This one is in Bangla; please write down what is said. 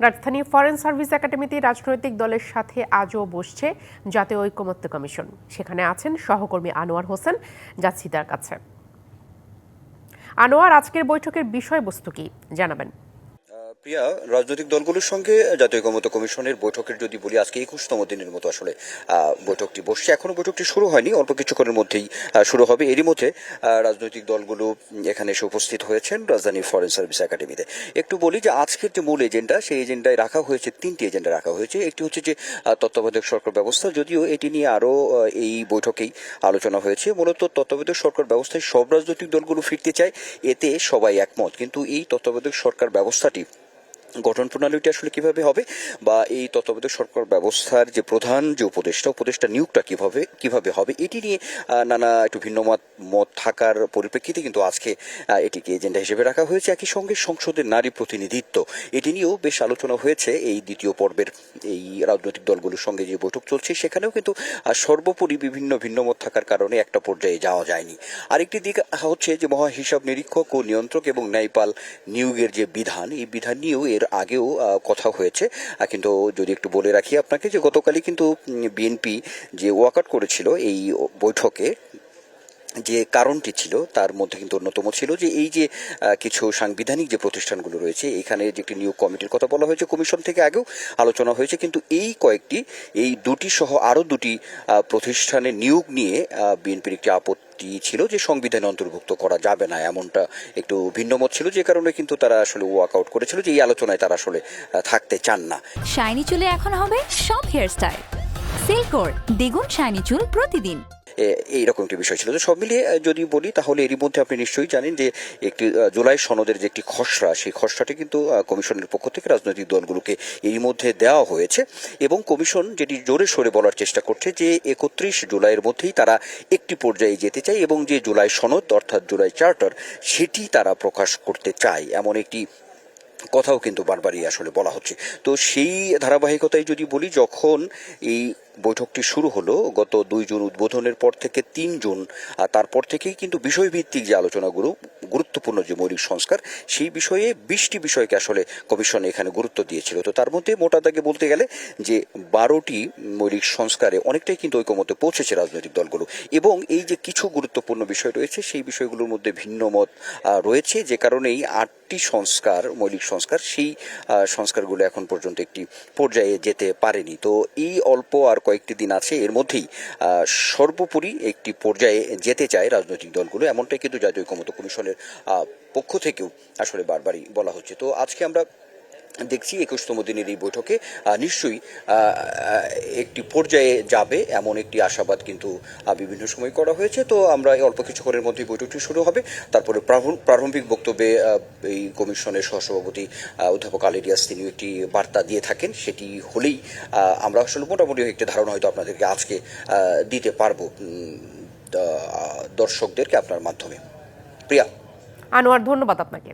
রাজধানী ফরেন সার্ভিস একাডেমিতে রাজনৈতিক দলের সাথে আজও বসছে জাতীয় ঐকমত্য কমিশন। সেখানে আছেন সহকর্মী আনোয়ার হোসেন যাচ্ছি তার কাছে। আনোয়ার, আজকের বৈঠকের বিষয়বস্তু কি? জানাবেন। প্রিয়া রাজনৈতিক দলগুলোর সঙ্গে জাতীয় ঐকমত্য কমিশনের বৈঠকের যদি বলি, আজকে একুশতম দিনের মতো আসলে বৈঠকটি বসছে। এখনও বৈঠকটি শুরু হয়নি, অল্প কিছুক্ষণের মধ্যেই শুরু হবে। এরই মধ্যে রাজনৈতিক দলগুলো এখানে এসে উপস্থিত হয়েছেন রাজধানী ফরেন সার্ভিস একাডেমিতে একটু বলি যে, আজকের যে মূল এজেন্ডা, সেই এজেন্ডায় রাখা হয়েছে, তিনটি এজেন্ডা রাখা হয়েছে। একটি হচ্ছে যে তত্ত্বাবধায়ক সরকার ব্যবস্থা, যদিও এটি নিয়ে আরও এই বৈঠকেই আলোচনা হয়েছে। মূলত তত্ত্বাবধায়ক সরকার ব্যবস্থায় সব রাজনৈতিক দলগুলো ফিরতে চায়, এতে সবাই একমত। কিন্তু এই তত্ত্বাবধায়ক সরকার ব্যবস্থাটি গঠন প্রণালীটি আসলে কীভাবে হবে বা এই তত্ত্বাবধায়ক সরকার ব্যবস্থার যে প্রধান যে উপদেষ্টা উপদেষ্টা নিয়োগটা কীভাবে কীভাবে হবে এটি নিয়ে নানা একটু ভিন্ন মত মত থাকার পরিপ্রেক্ষিতে কিন্তু আজকে এটিকে এজেন্ডা হিসেবে রাখা হয়েছে। একই সঙ্গে সংসদের নারী প্রতিনিধিত্ব, এটি নিয়েও বেশ আলোচনা হয়েছে এই দ্বিতীয় পর্বের এই রাজনৈতিক দলগুলোর সঙ্গে যে বৈঠক চলছে, সেখানেও কিন্তু সর্বোপরি বিভিন্ন ভিন্ন মত থাকার কারণে একটা পর্যায়ে যাওয়া যায়নি। আরেকটি দিক হচ্ছে যে মহা হিসাব নিরীক্ষক ও নিয়ন্ত্রক এবং ন্যায়পাল নিয়োগের যে বিধান, এই বিধান নিয়েও এর আগেও কথা হয়েছে। কিন্তু যদি একটু বলে রাখি আপনাকে যে গতকালই কিন্তু বিএনপি যে ওয়াকআউট করেছিল এই বৈঠকে, যে কারণটি ছিল, তার মধ্যে কিন্তু অন্যতম ছিল যে এই যে কিছু সাংবিধানিক যে প্রতিষ্ঠানগুলো রয়েছে, এখানে যে একটি নিয়োগ কমিটির কথা বলা হয়েছে, কমিশন থেকে আগেও আলোচনা হয়েছে, কিন্তু এই কয়েকটি, এই দুটি সহ আরও দুটি প্রতিষ্ঠানে নিয়োগ নিয়ে বিএনপির একটি আপত্তি ছিল যে সংবিধানে অন্তর্ভুক্ত করা যাবে না, এমনটা একটু ভিন্ন মত ছিল, যে কারণে কিন্তু তারা আসলে ওয়াক আউট করেছিল যে এই আলোচনায় তারা আসলে থাকতে চান না। শাইনি চুলে এখন হবে সব হেয়ার স্টাইল সিল্কোর দ্বিগুণ শাইনি চুল প্রতিদিন। এইরকম একটি বিষয় ছিল। তো সব মিলিয়ে যদি বলি, তাহলে এরই মধ্যে আপনি নিশ্চয়ই জানেন যে একটি জুলাই সনদের যে একটি খসড়া, সেই খসড়াটি কিন্তু কমিশনের পক্ষ থেকে রাজনৈতিক দলগুলোকে এরই মধ্যে দেওয়া হয়েছে এবং কমিশন যেটি জোরে সরে বলার চেষ্টা করছে যে একত্রিশ জুলাইয়ের মধ্যেই তারা একটি পর্যায়ে যেতে চায় এবং যে জুলাই সনদ, অর্থাৎ জুলাই চার্টার, সেটি তারা প্রকাশ করতে চায়। এমন একটি কথাও কিন্তু বারবারই আসলে বলা হচ্ছে। তো সেই ধারাবাহিকতায় যদি বলি, যখন এই বৈঠকটি শুরু হলো, গত দুই জুন উদ্বোধনের পর থেকে তিন জুন, আর তারপর থেকেই কিন্তু বিষয়ভিত্তিক যে আলোচনাগুলো গুরুত্বপূর্ণ যে মৌলিক সংস্কার, সেই বিষয়ে বিশটি বিষয়কে আসলে কমিশন এখানে গুরুত্ব দিয়েছিল। তো তার মধ্যে মোটা দাগে বলতে গেলে যে বারোটি মৌলিক সংস্কারে অনেকটাই কিন্তু ঐকমতে পৌঁছেছে রাজনৈতিক দলগুলো। এবং এই যে কিছু গুরুত্বপূর্ণ বিষয় রয়েছে, সেই বিষয়গুলোর মধ্যে ভিন্ন মত রয়েছে। যে কারণেই আটটি সংস্কার, মৌলিক সংস্কার, সেই সংস্কারগুলো এখন পর্যন্ত একটি পর্যায়ে যেতে পারেনি। তো এই অল্প আর কয়েকটি দিন আছে, এর মধ্যেই সর্বোপরি একটি পর্যায়ে যেতে চায় রাজনৈতিক দলগুলো। এমনটাই কিন্তু জাতীয় ঐকমত্য কমিশনের পক্ষ থেকেও আসলে বারবারই বলা হচ্ছে। তো আজকে আমরা দেখছি একুশতম দিনের এই বৈঠকে নিশ্চয়ই একটি পর্যায়ে যাবে এমন একটি আশাবাদ কিন্তু বিভিন্ন সময় করা হয়েছে। তো আমরা অল্প কিছুক্ষণের মধ্যেই বৈঠকটি শুরু হবে। তারপরে প্রারম্ভ- প্রারম্ভিক বক্তব্যে এই কমিশনের সহসভাপতি অধ্যাপক আলিরিয়াস তিনি একটি বার্তা দিয়ে থাকেন, সেটি হলেই আমরা আসলে মোটামুটি একটি ধারণা হয়তো আপনাদেরকে আজকে দিতে পারব দর্শকদেরকে আপনার মাধ্যমে। প্রিয়া? আনোয়ার ধন্যবাদ আপনাকে।